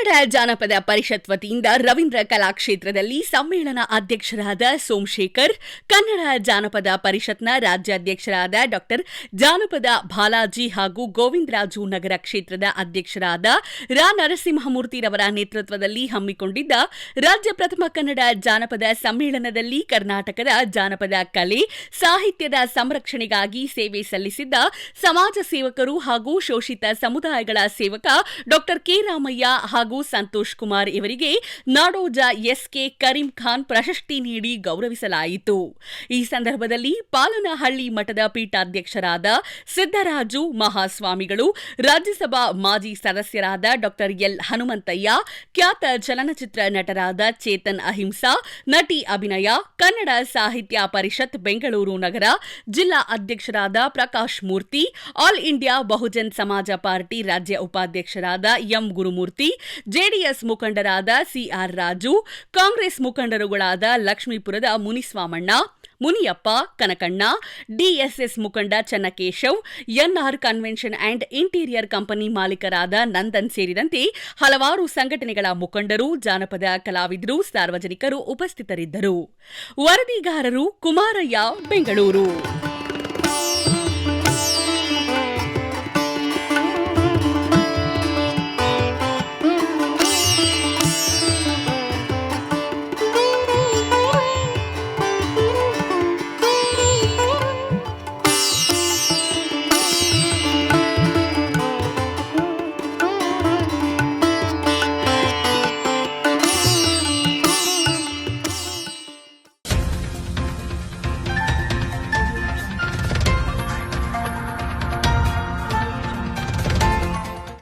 ಕನ್ನಡ ಜಾನಪದ ಪರಿಷತ್ ವತಿಯಿಂದ ರವೀಂದ್ರ ಕಲಾಕ್ಷೇತ್ರದಲ್ಲಿ ಸಮ್ಮೇಳನ ಅಧ್ಯಕ್ಷರಾದ ಸೋಮಶೇಖರ್, ಕನ್ನಡ ಜಾನಪದ ಪರಿಷತ್ನ ರಾಜ್ಯಾಧ್ಯಕ್ಷರಾದ ಡಾಕ್ಟರ್ ಜಾನಪದ ಬಾಲಾಜಿ ಹಾಗೂ ಗೋವಿಂದರಾಜು ನಗರ ಕ್ಷೇತ್ರದ ಅಧ್ಯಕ್ಷರಾದ ರಾ. ನರಸಿಂಹಮೂರ್ತಿರವರ ನೇತೃತ್ವದಲ್ಲಿ ಹಮ್ಮಿಕೊಂಡಿದ್ದ ರಾಜ್ಯ ಪ್ರಥಮ ಕನ್ನಡ ಜಾನಪದ ಸಮ್ಮೇಳನದಲ್ಲಿ ಕರ್ನಾಟಕದ ಜಾನಪದ ಕಲೆ, ಸಾಹಿತ್ಯದ ಸಂರಕ್ಷಣೆಗಾಗಿ ಸೇವೆ ಸಲ್ಲಿಸಿದ್ದ ಸಮಾಜ ಸೇವಕರು ಹಾಗೂ ಶೋಷಿತ ಸಮುದಾಯಗಳ ಸೇವಕ ಡಾಕ್ಟರ್ ಕೆ. ರಾಮಯ್ಯ ಹಾಗೂ ಸಂತೋಷ್ ಕುಮಾರ್ ಇವರಿಗೆ ನಾಡೋಜ ಎಸ್ಕೆ ಕರೀಂ ಖಾನ್ ಪ್ರಶಸ್ತಿ ನೀಡಿ ಗೌರವಿಸಲಾಯಿತು. ಈ ಸಂದರ್ಭದಲ್ಲಿ ಪಾಲನಹಳ್ಳಿ ಮಠದ ಪೀಠಾಧ್ಯಕ್ಷರಾದ ಸಿದ್ದರಾಜು, ಮಹಾಸ್ವಾಮಿಗಳು, ರಾಜ್ಯಸಭಾ ಮಾಜಿ ಸದಸ್ಯರಾದ ಡಾಕ್ಟರ್ ಎಲ್ ಹನುಮಂತಯ್ಯ, ಖ್ಯಾತ ಚಲನಚಿತ್ರ ನಟರಾದ ಚೇತನ್ ಅಹಿಂಸಾ, ನಟಿ ಅಭಿನಯ, ಕನ್ನಡ ಸಾಹಿತ್ಯ ಪರಿಷತ್ ಬೆಂಗಳೂರು ನಗರ, ಜಿಲ್ಲಾ ಅಧ್ಯಕ್ಷರಾದ Prakash Murthy, all India Bahujan Samaj party ರಾಜ್ಯ ಉಪಾಧ್ಯಕ್ಷರಾದ ಎಂ ಗುರುಮೂರ್ತಿ ಜೆಡಿಎಸ್ ಮುಖಂಡರಾದ ಸಿಆರ್ ರಾಜು, ಕಾಂಗ್ರೆಸ್ ಮುಖಂಡರುಗಳಾದ ಲಕ್ಷ್ಮೀಪುರದ ಮುನಿಸ್ವಾಮಣ್ಣ, ಮುನಿಯಪ್ಪ, ಕನಕಣ್ಣ, ಡಿಎಸ್ಎಸ್ ಮುಖಂಡ Channakeshav, NR convention and interior company ಮಾಲೀಕರಾದ Nandan ಸೇರಿದಂತೆ ಹಲವಾರು ಸಂಘಟನೆಗಳ ಮುಖಂಡರು, ಜಾನಪದ ಕಲಾವಿದರು, ಸಾರ್ವಜನಿಕರು ಉಪಸ್ಥಿತರಿದ್ದರು. ವರದಿಗಾರರು ಕುಮಾರಯ್ಯ, ಬೆಂಗಳೂರು.